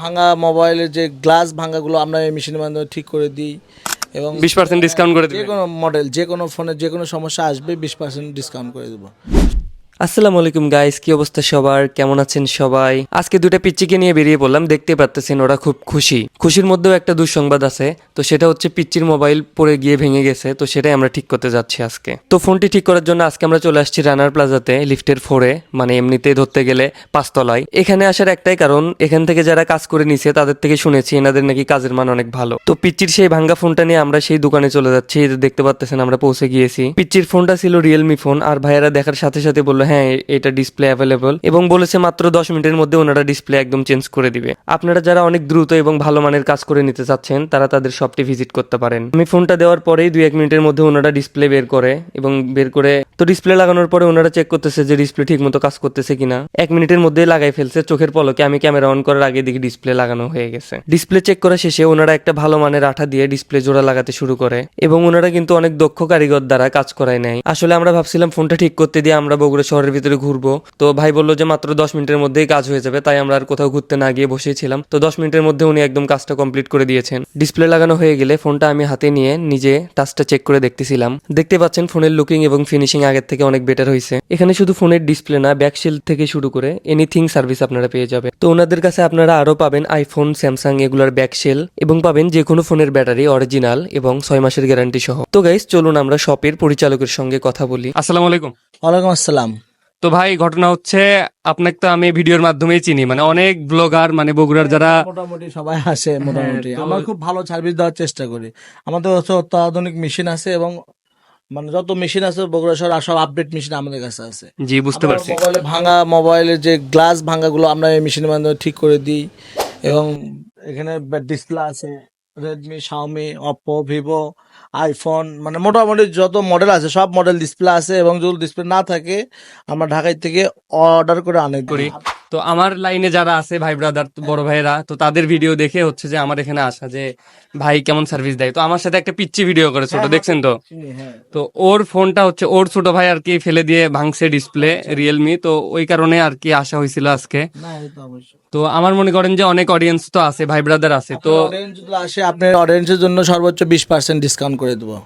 ভাঙা মোবাইলের যে গ্লাস ভাঙাগুলো আমরা এই মেশিনের মাধ্যমে ঠিক করে দিই এবং বিশ পার্সেন্ট ডিসকাউন্ট করে দিই যে কোনো মডেল যে কোনো ফোনের যে কোনো সমস্যা আসবে বিশ পার্সেন্ট ডিসকাউন্ট করে দেবো। আসসালামু আলাইকুম গাইস কি অবস্থা সবার? কেমন আছেন সবাই? আজকে দুটা পিচ্চিকে নিয়ে বেরিয়ে পড়লাম, দেখতে পারতেছেন ওরা খুব খুশি। খুশির মধ্যেও একটা দুঃসংবাদ আছে, তো সেটা হচ্ছে পিচ্চির মোবাইল পড়ে গিয়ে ভেঙে গেছে, তো সেটাই আমরা ঠিক করতে যাচ্ছি আজকে। তো ফোনটি ঠিক করার জন্য আজকে আমরা চলে আসছি রানার প্লাজাতে লিফটের ফোরে মানে এমনিতেই ধরতে গেলে পাঁচতলায়। এখানে আসার একটাই কারণ, এখান থেকে যারা কাজ করে নিছে, তাদের থেকে শুনেছি, এনাদের নাকি কাজের মান অনেক ভালো। তো পিচ্চির সেই ভাঙ্গা ফোনটা নিয়ে আমরা সেই দোকানে চলে যাচ্ছি দেখতে পাচ্ছেন আমরা পৌঁছে গিয়েছি। পিচ্চির ফোনটা ছিল রিয়েলমি ফোন আর ভাইয়েরা দেখার সাথে সাথে বলল হ্যাঁ এটা ডিসপ্লে অ্যাভেলেবল এবং বলেছে, মাত্র দশ মিনিটের মধ্যে ওনারা ডিসপ্লে একদম চেঞ্জ করে দিবে। আপনারা যারা অনেক দ্রুত এবং ভালো মানের কাজ করে নিতে চাচ্ছেন, তারা তাদের শপটি ভিজিট করতে পারেন। আমি ফোনটা দেওয়ার পরেই দুই এক মিনিটের মধ্যে ওনারা ডিসপ্লে বের করে এবং বের করে, তো ডিসপ্লে লাগানোর পরে ওনারা চেক করতেছে যে ডিসপ্লে ঠিক মতো কাজ করতেছে কিনা। এক মিনিটের মধ্যেই লাগাই ফেলছে, চোখের পলকে আমি ক্যামেরা অন করার আগে দেখি ডিসপ্লে লাগানো হয়ে গেছে। ডিসপ্লে চেক করা শেষে ওনারা একটা ভালো মানের আঠা দিয়ে ডিসপ্লে জোড়া লাগাতে শুরু করে এবং ওনারা কিন্তু অনেক দক্ষ কারিগর দ্বারা কাজ করায় নেয়। আসলে আমরা ভাবছিলাম ফোনটা ঠিক করতে দিয়ে আমরা বগুড়া শহরের ভিতরে ঘুরবো। তো ভাই বলল যে মাত্র দশ মিনিটের মধ্যেই কাজ হয়ে যাবে, তাই আমরা আর কোথাও ঘুরতে না গিয়ে বসেছিলাম তো দশ মিনিটের মধ্যে উনি একদম কাজটা কমপ্লিট করে দিয়েছেন। ডিসপ্লে লাগানো হয়ে গেলে ফোনটা আমি হাতে নিয়ে নিজে টাচটা চেক করে দেখতেছিলাম। দেখতে পাচ্ছেন ফোনের লুকিং এবং ফিনিশিং আগের থেকে অনেক বেটার হয়েছে এখানে শুধু ফোনের ডিসপ্লে না ব্যাকশিল থেকে শুরু করে এনিথিং সার্ভিস আপনারা পেয়ে যাবে। তো ওনাদের কাছে আপনারা আরও পাবেন আইফোন স্যামসাং এগুলোর ব্যাকশেল এবং পাবেন যে কোনো ফোনের ব্যাটারি অরিজিনাল এবং ছয় মাসের গ্যারান্টি সহ। তো গাইস চলুন আমরা শপের পরিচালকের সঙ্গে কথা বলি। আসসালামু আলাইকুম। ওয়ালাইকুম আসসালাম। তো ভাই ঘটনা হচ্ছে আপনাকে তো আমি ভিডিওর মাধ্যমেই চিনি। মানে অনেক ব্লগার মানে বগুড়ার যারা মোটামুটি সবাই আসে মোটামুটি। হ্যাঁ, আমরা খুব ভালো সার্ভিস দেওয়ার চেষ্টা করি। আমাদের হচ্ছে অত্যাধুনিক মেশিন আছে এবং মানে যত মেশিন আছে বগুড়া শহর সব আপডেট মেশিন আমাদের কাছে আছে। জি বুঝতে পারছি। মোবাইলে ভাঙা মোবাইলের যে গ্লাস ভাঙাগুলো আমরা এই মেশিনের মাধ্যমে ঠিক করে দিই এবং এখানে ডিসপ্লে আছে। Redmi Xiaomi Oppo Vivo iPhone মানে মোটামুটি যত মডেল আছে, সব মডেল ডিসপ্লে আছে এবং যদি ডিসপ্লে না থাকে, আমরা ঢাকায় থেকে অর্ডার করে আনে। করি। তো আমার লাইনে যারা আছে ভাই ব্রাদার বড় ভাইরা তো তাদের ভিডিও দেখে হচ্ছে যে আমার এখানে আসা যে ভাই কেমন সার্ভিস দেয়? তো আমার সাথে একটা পিচ্ছি ভিডিও করে ছোট দেখছেন তো? হ্যাঁ। তো ওর ফোনটা হচ্ছে ওর ছোট ভাই আর কি ফেলে দিয়ে ভাঙছে ডিসপ্লে রিয়েলমি তো ওই কারণে আর কি আসা হয়েছিল আজকে। তো আমার মনে করেন যে অনেক অডিয়েন্স তো আছে ভাই ব্রাদার আছে তো অডিয়েন্স আসে আপনার অডিয়েন্সের জন্য সর্বোচ্চ বিশ পার্সেন্ট ডিসকাউন্ট করে দেবো।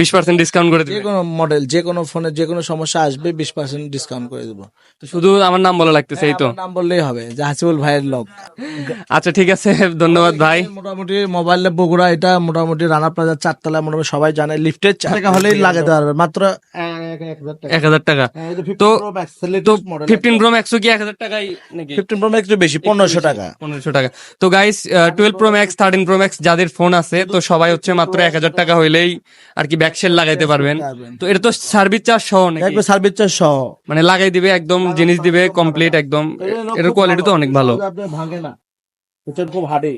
বিশ পার্সেন্ট ডিসকাউন্ট করে যে দিবে। কোনো মডেল যে কোনো ফোনে যে কোনো সমস্যা আসবে বিশ পার্সেন্ট ডিসকাউন্ট করে দেবো। শুধু আমার নাম বলা লাগতেছে এই তো। আমার নাম বললেই হবে যে হাসিবুল ভাইয়ের লোক। আচ্ছা ঠিক আছে ধন্যবাদ ভাই। মোটামুটি মোবাইলে বগুড়া এটা মোটামুটি রানা প্লাজার চারতলা মোটামুটি সবাই জানে লিফটের হলেই লাগাতে পারবে মাত্র এক হাজার টাকা। তো তো ফিফটিন প্রো ম্যাক্সও কি এক হাজার টাকাই নাকি? ফিফটিন প্রো ম্যাক্স বেশি পনেরোশো টাকা। পনেরোশো টাকা। তো guys twelve pro max thirteen pro max যাদের ফোন আছে তো সবাই হচ্ছে মাত্র এক হাজার টাকা হইলেই আর কি ব্যাকসেল লাগাইতে পারবেন। তো এটা তো সার্ভিস চার্জ সহ নাকি? সার্ভিস চার্জ সহ। মানে লাগাই দিবে একদম জিনিস দিবে কমপ্লিট একদম। এর কোয়ালিটি তো অনেক ভালো। ভাঙে না। খুব হার্ডি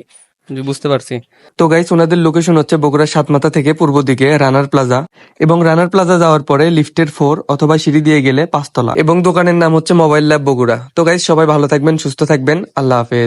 বুঝতে পারছি। তো গাইস ওনাদের লোকেশন হচ্ছে বগুড়া সাতমাথা থেকে পূর্ব দিকে রানার প্লাজা এবং রানার প্লাজা যাওয়ার পরে লিফটের ফোর অথবা সিঁড়ি দিয়ে গেলে পাঁচতলা। এবং দোকানের নাম হচ্ছে মোবাইল ল্যাব বগুড়া। তো গাইস সবাই ভালো থাকবেন সুস্থ থাকবেন। আল্লাহ হাফেজ।